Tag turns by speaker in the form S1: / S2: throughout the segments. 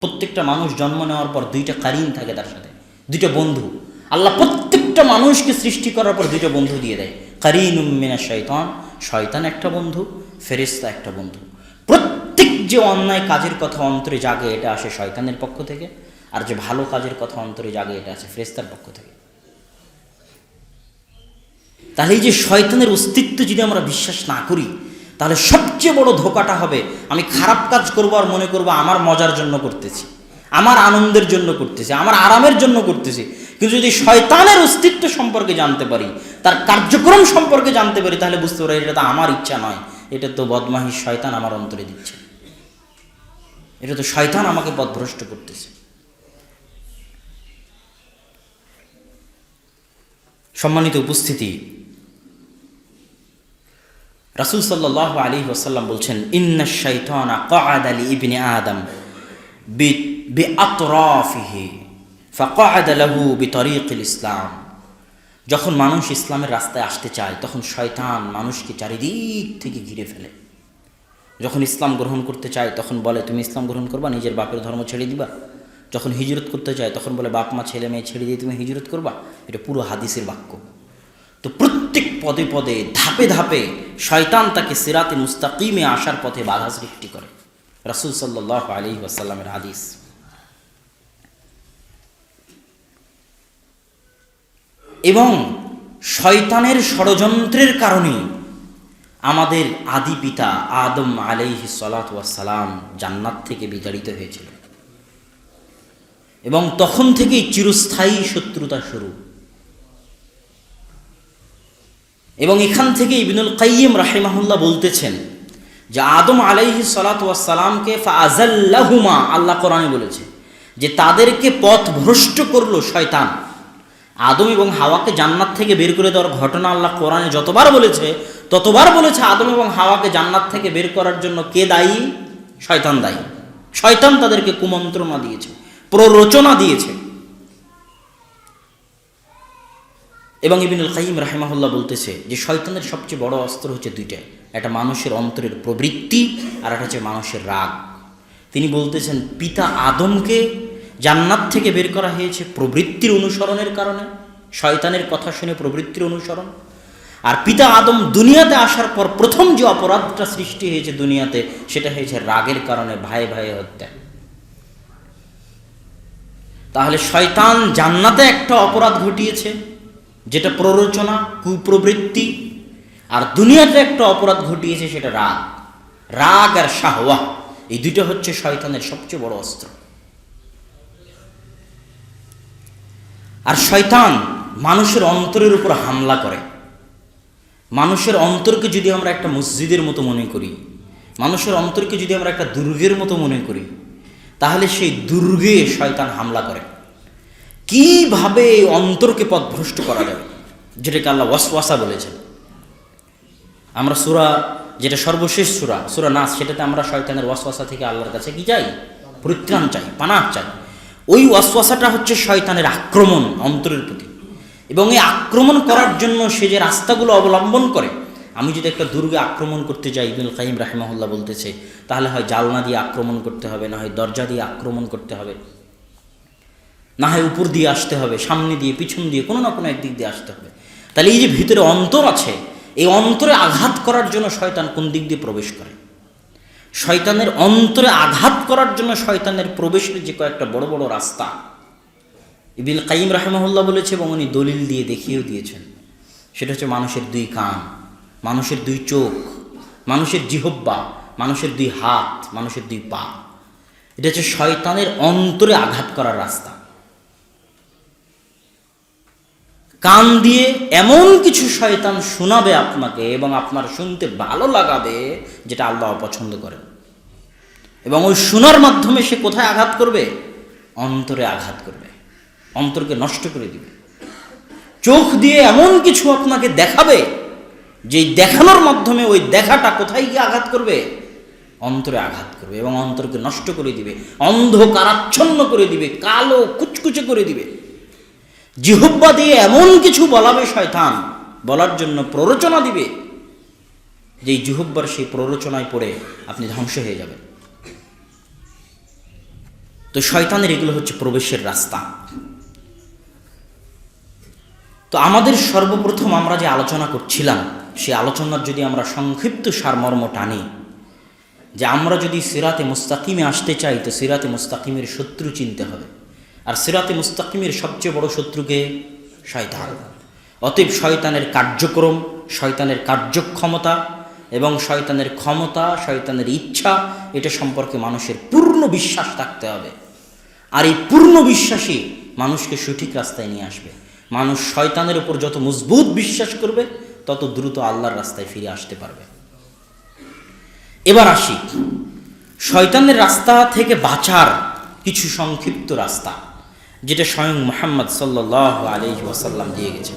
S1: প্রত্যেকটা মানুষ জন্ম নেওয়ার পর দুইটা কারিন থাকে তার সাথে। দুইটা বন্ধু। আল্লাহ প্রত্যেকটা মানুষকে সৃষ্টি করার পর দুইটা বন্ধু দিয়ে দেয়। কারিন উম্মিনা শয়তান শয়তান একটা বন্ধু ফেরিস্তা একটা বন্ধু। প্রত্যেক যে অন্যায় কাজের কথা অন্তরে জাগে, এটা আসে শয়তানের পক্ষ থেকে। আর যে ভালো কাজের কথা অন্তরে জাগে, এটা আসে ফেরেস্তার পক্ষ থেকে। তাহলে এই যে শয়তানের অস্তিত্ব যদি আমরা বিশ্বাস না করি তাহলে সবচেয়ে বড় ধোকাটা হবে, আমি খারাপ কাজ করব আর মনে করব আমার মজার জন্য করতেছি, আমার আনন্দের জন্য করতেছি, আমার আরামের জন্য করতেছি। কিন্তু যদি শয়তানের অস্তিত্ব সম্পর্কে জানতে পারি, তার কার্যক্রম সম্পর্কে জানতে পারি, তাহলে বুঝতে পারি এটা তো আমার ইচ্ছা নয়, এটা তো বদমাহি শয়তান আমার অন্তরে দিচ্ছে। এটা তো শয়তান আমাকে পথভ্রষ্ট করতেছে। সম্মানিত উপস্থিতি রাসুল সাল্লাহ আলী ওসাল্লাম বলছেন, ইন্না শৈতানা কআদ আলী ইবনে আদম বি আতরাফিহি ফাকাদ লাহু বিতরিকিল ইসলাম। যখন মানুষ ইসলামের রাস্তায় আসতে চায়, তখন শয়তান মানুষকে চারিদিক থেকে ঘিরে ফেলে। যখন ইসলাম গ্রহণ করতে চায়, তখন বলে, তুমি ইসলাম গ্রহণ করবা, নিজের বাপের ধর্ম ছেড়ে দিবা। যখন হিজরত করতে চায়, তখন বলে, বাপ, মা, ছেলে, মেয়ে ছেড়ে দিয়ে তুমি হিজরত করবা? এটা পুরো হাদিসের বাক্য। তো প্রত্যেক পদে পদে, ধাপে ধাপে শয়তান তাকে সিরাতে মুস্তাকিমে আসার পথে বাধা সৃষ্টি করে। রাসুল সাল্লাহ আলী ওয়াসাল্লামের হাদিস। এবং শয়তানের ষড়যন্ত্রের কারণে আমাদের আদি পিতা আদম আলাইহি সালাম জান্নাত থেকে বিতাড়িত হয়েছিল। এবং তখন থেকেই চিরস্থায়ী শত্রুতা শুরু। এবং এখান থেকে ইবিনুল কাইম রাহেমাহুল্লাহ বলতেছেন যে আদম আলাইহি সালাতামকে ফাজাল্লাহুমা আল্লাহ কোরআনে বলেছে যে তাদেরকে পথ ভ্রষ্ট করল শয়তান। আদম এবং হাওয়াকে জান্নাত থেকে বের করে দেওয়ার ঘটনা আল্লাহ কোরআনে যতবার বলেছে, ততবার বলেছে আদম এবং হাওয়াকে জান্নাত থেকে বের করার জন্য কে দায়ী? শয়তান দায়ী। শয়তান তাদেরকে কুমন্ত্রণা দিয়েছে, প্ররোচনা দিয়েছে। এবং ইবিনুল কাইম রাহেমাহুল্লাহ বলতেছে যে শয়তানের সবচেয়ে বড় অস্ত্র হচ্ছে দুইটাই একটা মানুষের অন্তরের প্রবৃত্তি আর একটা হচ্ছে মানুষের রাগ। তিনি বলতেছেন, পিতা আদমকে জান্নাত থেকে বের করা হয়েছে প্রবৃত্তির অনুসরণের কারণে, শয়তানের কথা শুনে প্রবৃত্তির অনুসরণ। আর পিতা আদম দুনিয়াতে আসার পর প্রথম যে অপরাধটা সৃষ্টি হয়েছে দুনিয়াতে, সেটা হয়েছে রাগের কারণে ভাই ভাই হত্যা। তাহলে শয়তান জান্নাতে একটা অপরাধ ঘটিয়েছে যেটা প্ররোচনা, কুপ্রবৃত্তি, আর দুনিয়াতে একটা অপরাধ ঘটিয়েছে সেটা রাগ। রাগ আর শাহওয়া, এই দুটো হচ্ছে শয়তানের সবচেয়ে বড় অস্ত্র। আর শয়তান মানুষের অন্তরের উপর হামলা করে। মানুষের অন্তরকে যদি আমরা একটা মসজিদের মতো মনে করি, মানুষের অন্তরকে যদি আমরা একটা দুর্গের মতো মনে করি, তাহলে সেই দুর্গে শয়তান হামলা করে। কীভাবে অন্তরকে পথভ্রষ্ট করা যাবে যেটাকে আল্লাহ ওয়াসওয়াসা বলেছেন। আমরা সুরা, যেটা সর্বশেষ সুরা সুরা নাচ সেটাতে আমরা শয়তানের ওয়াসওয়াসা থেকে আল্লাহর কাছে কি চাই? পরিত্রাণ চাই, পানাহ চাই। ওই ওয়াসওয়াসাটা হচ্ছে শয়তানের আক্রমণ অন্তরের প্রতি। এবং এই আক্রমণ করার জন্য সে যে রাস্তাগুলো অবলম্বন করে, আমি যদি একটা দুর্গে আক্রমণ করতে যাই, ইবনুল কাইম রাহিমাহুল্লাহ বলতেছে, তাহলে হয় জালনা দিয়ে আক্রমণ করতে হবে, না হয় দরজা দিয়ে আক্রমণ করতে হবে। না হয় উপর দিয়ে আসতে হবে, সামনে দিয়ে, পিছন দিয়ে, কোনো না কোনো একদিক দিয়ে আসতে হবে। তাহলে এই যে ভিতরে অন্তর আছে, এই অন্তরে আঘাত করার জন্য শয়তান কোন দিক দিয়ে প্রবেশ করে? শয়তানের অন্তরে আঘাত করার জন্য শয়তানের প্রবেশের যে কয়েকটা বড় বড় রাস্তা। ইবিল কাইম রাহেমহল্লা বলেছে এবং উনি দলিল দিয়ে দেখিয়েও দিয়েছেন। সেটা হচ্ছে মানুষের দুই কান, মানুষের দুই চোখ, মানুষের জিহব্বা মানুষের দুই হাত, মানুষের দুই পা। এটা হচ্ছে শয়তানের অন্তরে আঘাত করার রাস্তা। কান দিয়ে এমন কিছু শয়তান শোনাবে আপনাকে এবং আপনার শুনতে ভালো লাগাবে যেটা আল্লাহ পছন্দ করে এবং ওই শোনার মাধ্যমে সে কোথায় আঘাত করবে? অন্তরে আঘাত করবে। অন্তরকে নষ্ট করে দিবে। চোখ দিয়ে এমন কিছু আপনাকে দেখাবে যে দেখানোর মাধ্যমে ওই দেখাটা কোথায় গিয়ে আঘাত করবে? অন্তরে আঘাত করবে এবং অন্তরকে নষ্ট করে দিবে, অন্ধকারাচ্ছন্ন করে দিবে, কালো কুচকুচে করে দিবে। জিহব্বা দিয়ে এমন কিছু বলাবে শয়তান, বলার জন্য প্ররোচনা দিবে যে জিহব্বার সেই প্ররোচনায় পড়ে আপনি ধ্বংস হয়ে যাবেন। তো শয়তানের এগুলো হচ্ছে প্রবেশের রাস্তা। তো আমাদের সর্বপ্রথম আমরা যে আলোচনা করছিলাম সেই আলোচনার যদি আমরা সংক্ষিপ্ত সারমর্ম টানি, যে আমরা যদি সিরাতে মুস্তাকিমে আসতে চাই, তো সিরাতে মুস্তাকিমের শত্রু চিনতে হবে। আর সিরাতে মুস্তাকিমের সবচেয়ে বড় শত্রুকে শয়তান। অতএব শয়তানের কার্যক্রম, শয়তানের কার্যক্ষমতা এবং শয়তানের ক্ষমতা, শয়তানের ইচ্ছা, এটা সম্পর্কে মানুষের পূর্ণ বিশ্বাস থাকতে হবে। আর এই পূর্ণ বিশ্বাসই মানুষকে সঠিক রাস্তায় নিয়ে আসবে। মানুষ শয়তানের উপর যত মজবুত বিশ্বাস করবে, তত দ্রুত আল্লাহর রাস্তায় ফিরে আসতে পারবে। এবার আসি। শয়তানের রাস্তা থেকে বাঁচার কিছু সংক্ষিপ্ত রাস্তা। যেটা স্বয়ং মোহাম্মদ সাল্লাহ আলহি ওয়াসাল্লাম দিয়ে গেছেন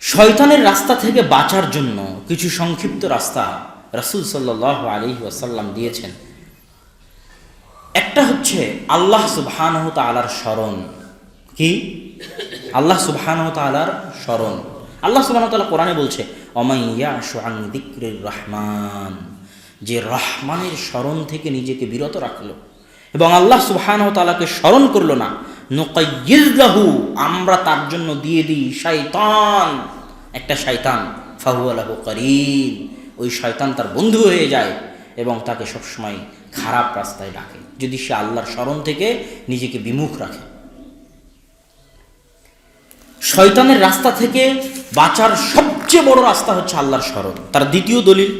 S1: শয়তানের রাস্তা থেকে বাঁচার জন্য কিছু সংক্ষিপ্ত রাস্তা রাসুল সাল্লাহ আলহি ওয়াসাল্লাম দিয়েছেন। একটা হচ্ছে আল্লাহ সুবহানহ তালার স্মরণ। কি? আল্লাহ সুবহানহ তালার স্মরণ। আল্লাহ সুবহান তালা কোরআনে বলছে অমাইয়া সোহান দিক্রির রহমান। যে রহমানের স্মরণ থেকে নিজেকে বিরত রাখল। এবং আল্লাহ সুবহানহ তালাকে স্মরণ করল না নোকাইয়িল্লাহু আমরা তার জন্য দিয়ে দিই শয়তান। একটা শয়তান ফাহু আলাহু করিম। ওই শয়তান তার বন্ধু হয়ে যায় এবং তাকে সবসময় খারাপ রাস্তায় ডাকে, যদি সে আল্লাহর স্মরণ থেকে নিজেকে বিমুখ রাখে। শয়তানের রাস্তা থেকে বাঁচার সবচেয়ে বড় রাস্তা হচ্ছে আল্লাহর স্মরণ। তার দ্বিতীয় দলিল,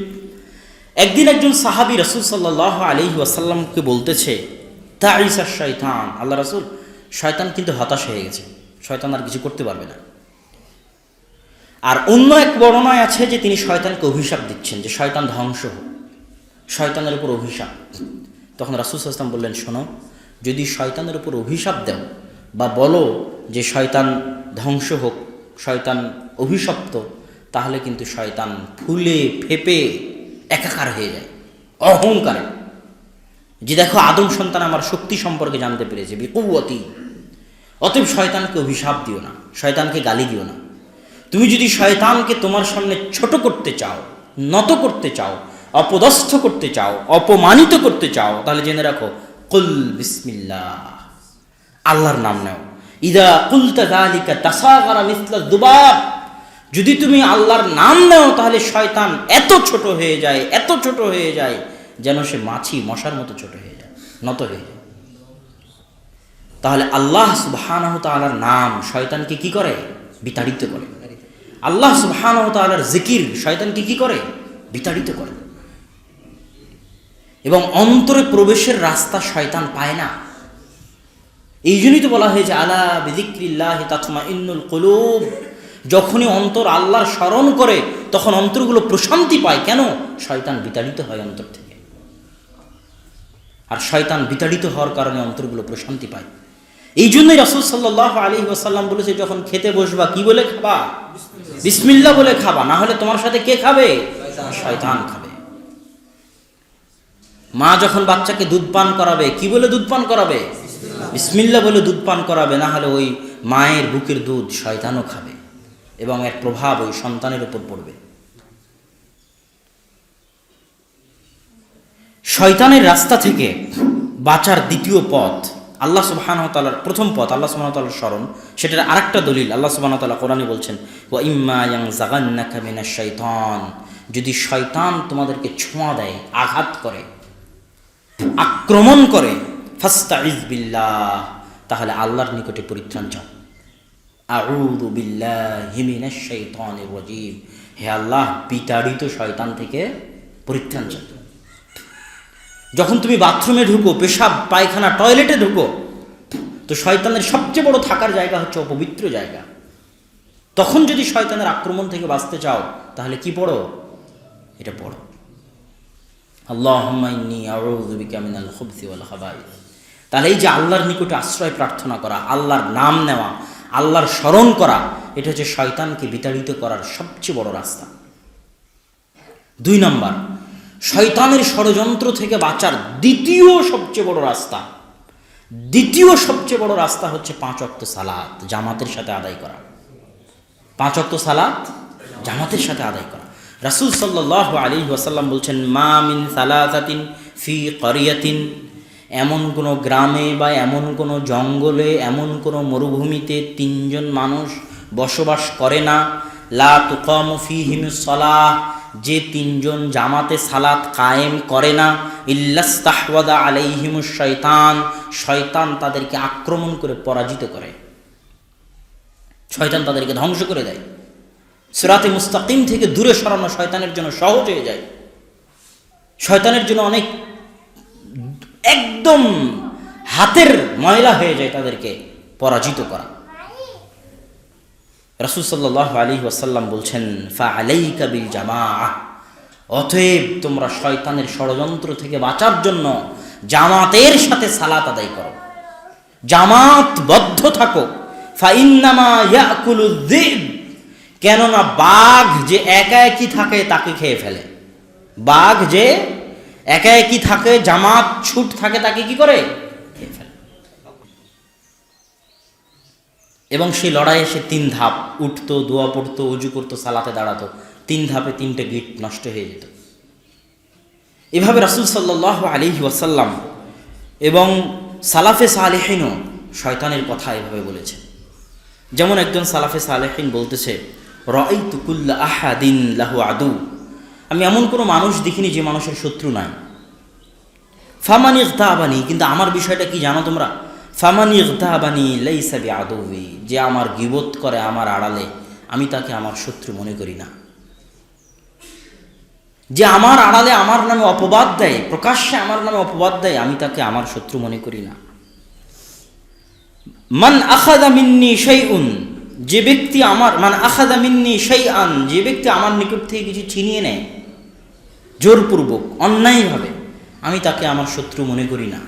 S1: একদিন একজন সাহাবি রসুল সাল্লাহ আলহি আসাল্লামকে বলতেছে তা ইসা শয়তান। আল্লাহ রসুল, শয়তান কিন্তু হতাশ হয়ে গেছে। শয়তান আর কিছু করতে পারবে না। আর অন্য এক বর্ণনায় আছে যে তিনি শয়তানকে অভিশাপ দিচ্ছেন, যে শয়তান ধ্বংস হোক। শয়তানের উপর অভিশাপ। তখন রাসুল আসলাম বললেন, শোনো, যদি শয়তানের উপর অভিশাপ দেও বা বলো যে শয়তান ধ্বংস হোক, শয়তান অভিশপ্ত, তাহলে কিন্তু শয়তান ফুলে, ফেপে, একাকার হয়ে যায়, অহংকারে। যে দেখো আদম সন্তান আমার শক্তি সম্পর্কে জানতে পেরেছে বিকুবতী অতএব শয়তানকে অভিশাপ দিও না, শয়তানকে গালি দিও না। তুমি যদি শয়তানকে তোমার সামনে ছোট করতে চাও, নত করতে চাও, অপদস্থ করতে চাও, অপমানিত করতে চাও, তাহলে জেনে রাখো, কুল বিসমিল্লাহ। আল্লাহর নাম নেও। ইদা কুলতা দালিকা তাসাগারা মিসলা দুবাব। যদি তুমি আল্লাহর নাম নেও, তাহলে শয়তান এত ছোট হয়ে যায়, এত ছোট হয়ে যায় যেন সে মাছি মশার মতো ছোট হয়ে যায়, নত হয়ে যায়। তাহলে আল্লাহ সুবহানাহু তাআলার নাম শয়তানকে কি করে? বিতাড়িত করে। আল্লাহ সুবহানাহু তাআলার জিকির শয়তানকে কি করে? বিতাড়িত করে। এবং অন্তরে প্রবেশের রাস্তা শয়তান পায় না। এই জন্যই তো বলা হয়েছে, আলা বিদিক্রিল্লাহ তাতমা ইন্নুল কলুব। যখনই অন্তর আল্লাহর স্মরণ করে, তখন অন্তরগুলো প্রশান্তি পায়। কেন? শয়তান বিতাড়িত হয় অন্তর থেকে। আর শয়তান বিতাড়িত হওয়ার কারণে অন্তরগুলো প্রশান্তি পায়। এই জন্যই রাসুল সাল্লাহ আলী ওসাল্লাম বলেছে, যখন খেতে বসবা, কি বলে খাবা? বিসমিল্লা বলে খাবা। না হলে তোমার সাথে কে খাবে? শয়তান খাবে। মা যখন বাচ্চাকে দুধ পান করাবে, কি বলে দুধ পান করাবে? বিসমিল্লা বলে দুধ পান করাবে। না হলে ওই মায়ের বুকের দুধ শয়তানও খাবে এবং এর প্রভাব ওই সন্তানের উপর পড়বে। শয়তানের রাস্তা থেকে বাঁচার দ্বিতীয় পথ, আল্লাহ সুবাহানতালার প্রথম পথ, আল্লাহ সুবাহতালার স্মরণ, সেটার আরেকটা দলিল আল্লাহ সুবাহতাল্লাহ কোরআনে বলছেন ও ইম্মা ইয়াং জাগান্নাকা মিনা শৈতান যদি শয়তান তোমাদেরকে ছোঁয়া দেয়, আঘাত করে, আক্রমণ করে ফাস্তা ইজবিল্লাহ তাহলে আল্লাহর নিকটে পরিত্রাণ চাও। আউযু বিল্লাহি শাইতানির রাজিম। হে আল্লাহ, বিতাড়িত শয়তান থেকে পরিত্রাণ চাও। যখন তুমি বাথরুমে ঢুকো, পেশাব, পায়খানা, টয়লেটে ঢুকো, তো শয়তানের সবচেয়ে বড় থাকার জায়গা হচ্ছে অপবিত্র জায়গা। তখন যদি শয়তানের আক্রমণ থেকে বাঁচতে চাও, তাহলে কি পড়ো? এটা পড়ো। তাহলে এই যে আল্লাহর নিকটে আশ্রয় প্রার্থনা করা, আল্লাহর নাম নেওয়া, আল্লাহর স্মরণ করা, এটা হচ্ছে শয়তানকে বিতাড়িত করার সবচেয়ে বড় রাস্তা। দুই নম্বর শয়তানের ষড়যন্ত্র থেকে বাঁচার দ্বিতীয় সবচেয়ে বড় রাস্তা। দ্বিতীয় সবচেয়ে বড় রাস্তা হচ্ছে পাঁচ অক্ত সালাত, জামাতের সাথে আদায় করা। পাঁচ অক্ত সালাত, জামাতের সাথে আদায় করা। রাসুল সাল্লাহ আলী ওয়াসাল্লাম বলছেন, মা মিন সালাতাতিন ফি করিয়াতিন এমন কোনো গ্রামে বা এমন কোনো জঙ্গলে, এমন কোনো মরুভূমিতে তিনজন মানুষ বসবাস করে না। লা তুকাম ফিহিম সলাহ। যে তিনজন জামাতে সালাত কায়েম করে না, ইল্লাস্তাহওয়াদা আলাইহিম শয়তান শয়তান তাদেরকে আক্রমণ করে পরাজিত করে। শয়তান তাদেরকে ধ্বংস করে দেয়। সুরাতে মুস্তাকিম থেকে দূরে সরানো শয়তানের জন্য সহজ হয়ে যায়। শয়তানের জন্য অনেক একদম হাতের ময়লা হয়ে যায় তাদেরকে পরাজিত করা। রসুল সাল্লাহ আলী ওয়াসাল্লাম বলছেন ফা আলাই কাবিল জামা অতএব তোমরা শয়তানের ষড়যন্ত্র থেকে বাঁচার জন্য জামাতের সাথে সালাত আদায় করো। জামাতবদ্ধ থাকো। ফাইন্নামা ইয়াকুলু কেননা বাঘ যে একা একই থাকে, তাকে খেয়ে ফেলে। বাঘ যে একা একই থাকে, জামাত ছুট থাকে, তাকে কি করে খেয়ে ফেলে এবং সেই লড়াইয়ে সে তিন ধাপ উঠতো, দোয়া পড়তো, উজু করতো, সালাতে দাঁড়াতো। তিন ধাপে তিনটে গিট নষ্ট হয়ে যেত। এভাবে রাসুল সাল্লাহ আলী ওয়াসাল্লাম এবং সালাফে সালেহিনও শয়তানের কথা এভাবে বলেছে। যেমন একজন সালাফে সালেহিন বলতেছে রই তুকুল্লা আহাদিন লাহু আদু। আমি এমন কোনো মানুষ দেখিনি যে মানুষের শত্রু নাই। ফামানি ইগতাবানি, কিন্তু আমার বিষয়টা কি জানো তোমরা? ফামানি ইগতাবানি লাইসাবি আদৌবি যে আমার গিবোধ করে আমার আড়ালে, আমি তাকে আমার শত্রু মনে করি না। যে আমার আড়ালে আমার নামে অপবাদ দেয়, প্রকাশ্যে আমার নামে অপবাদ দেয়, আমি তাকে আমার শত্রু মনে করি না। মান আখাদা মিন্নি সেই উন যে ব্যক্তি আমার, মান আখাদা মিন্নি শাইআন, যে ব্যক্তি আমার নিকট থেকে কিছু ছিনিয়ে নেয়, জোরপূর্বক, অন্যায়ভাবে, আমি তাকে আমার শত্রু মনে করি না।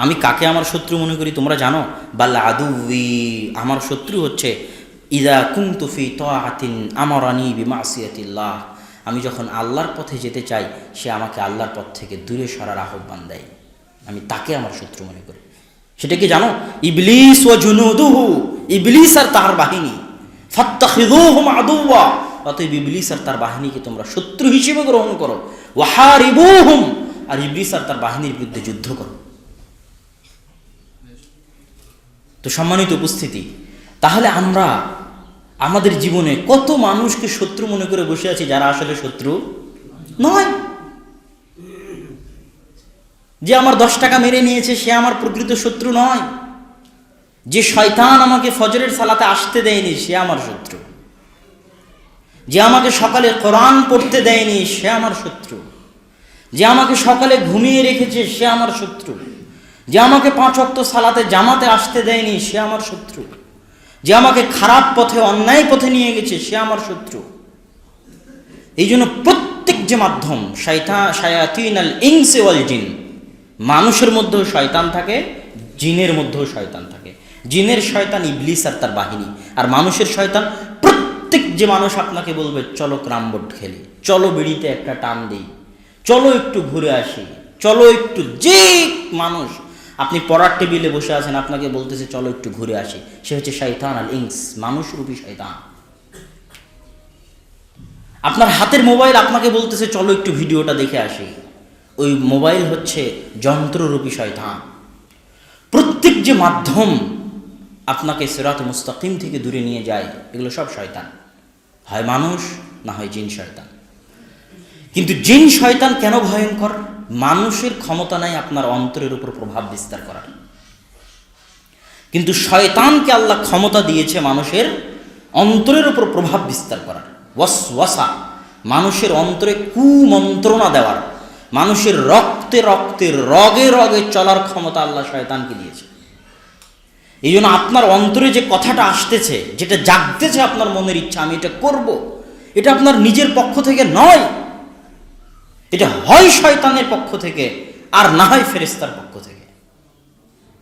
S1: আমি কাকে আমার শত্রু মনে করি তোমরা জানো? বাল্লা আদুই আমার শত্রু হচ্ছে, ইদা কুমতুফি তাআতিন আমারানি বিমাসিয়াতিল্লাহ। আমি যখন আল্লাহর পথে যেতে চাই, সে আমাকে আল্লাহর পথ থেকে দূরে সরার আহ্বান দেয়। আমি তাকে আমার শত্রু মনে করি। সেটা কি জানো? ইবলিস ও জুনুদুহু। ইবলিস আর তার বাহিনী। ফাত্তাখিযুহুম আদুওয়া। অতএব ইবলিস আর তার বাহিনীকে তোমরা শত্রু হিসেবে গ্রহণ করো। ওয়াহারিবুহুম। আর ইবলিস আর তার বাহিনীর বিরুদ্ধে যুদ্ধ করো। তো সম্মানিত উপস্থিতি, তাহলে আমরা আমাদের জীবনে কত মানুষকে শত্রু মনে করে বসে আছি যারা আসলে শত্রু নয়? যে আমার দশ টাকা মেরে নিয়েছে, সে আমার প্রকৃত শত্রু নয়। যে শয়তান আমাকে ফজরের সালাতে আসতে দেয়নি, সে আমার শত্রু। যে আমাকে সকালে কোরআন পড়তে দেয়নি, সে আমার শত্রু। যে আমাকে সকালে ঘুমিয়ে রেখেছে, সে আমার শত্রু। যে আমাকে পাঁচ অক্ত সালাতে জামাতে আসতে দেয়নি, সে আমার শত্রু। যে আমাকে খারাপ পথে, অন্যায় পথে নিয়ে গেছে, সে আমার শত্রু। এই জন্য প্রত্যেক যে মাধ্যম, শাইতা, শায়াতিন আল ইংসে জিন, মানুষের মধ্যেও শয়তান থাকে, জিনের মধ্যেও শয়তান থাকে। জিনের শয়তান ইবলিস আর তার বাহিনী, আর মানুষের শয়তান প্রত্যেক যে মানুষ আপনাকে বলবে, চলো ক্রামবোর্ড খেলি, চলো বিড়িতে একটা টান দিই, চলো একটু ঘুরে আসি, চলো একটু যে মানুষ আপনি পড়ার টেবিলে বসে আছেন, আপনাকে বলতেছে, চলো একটু ঘুরে আসি। সে হচ্ছে শৈতান আল ইংস মানুষরূপী শৈতান আপনার হাতের মোবাইল আপনাকে বলতেছে, চলো একটু ভিডিওটা দেখে আসি। ওই মোবাইল হচ্ছে যন্ত্ররূপী শয়তান। প্রত্যেক যে মাধ্যম আপনাকে সেরাত মুস্তাকিম থেকে দূরে নিয়ে যায়, এগুলো সব শয়তান। হয় মানুষ, না হয় জিন শয়তান। কিন্তু জিন শয়তান কেন ভয়ঙ্কর? মানুষের ক্ষমতা নাই আপনার অন্তরের উপর প্রভাব বিস্তার করার। কিন্তু শয়তানকে আল্লাহ ক্ষমতা দিয়েছে মানুষের অন্তরের উপর প্রভাব বিস্তার করার। ওয়াসওয়াসা, মানুষের অন্তরে কুমন্ত্রণা দেওয়ার। মানুষের রক্তে রক্তে, রগে রগে চলার ক্ষমতা আল্লাহ শয়তানকে দিয়েছে। এই জন্য আপনার অন্তরে যে কথাটা আসতেছে, যেটা জাগতেছে আপনার মনের ইচ্ছা, আমি এটা করব, এটা আপনার নিজের পক্ষ থেকে নয়। এটা হয় শয়তানের পক্ষ থেকে আর না হয় ফেরেস্তার পক্ষ থেকে।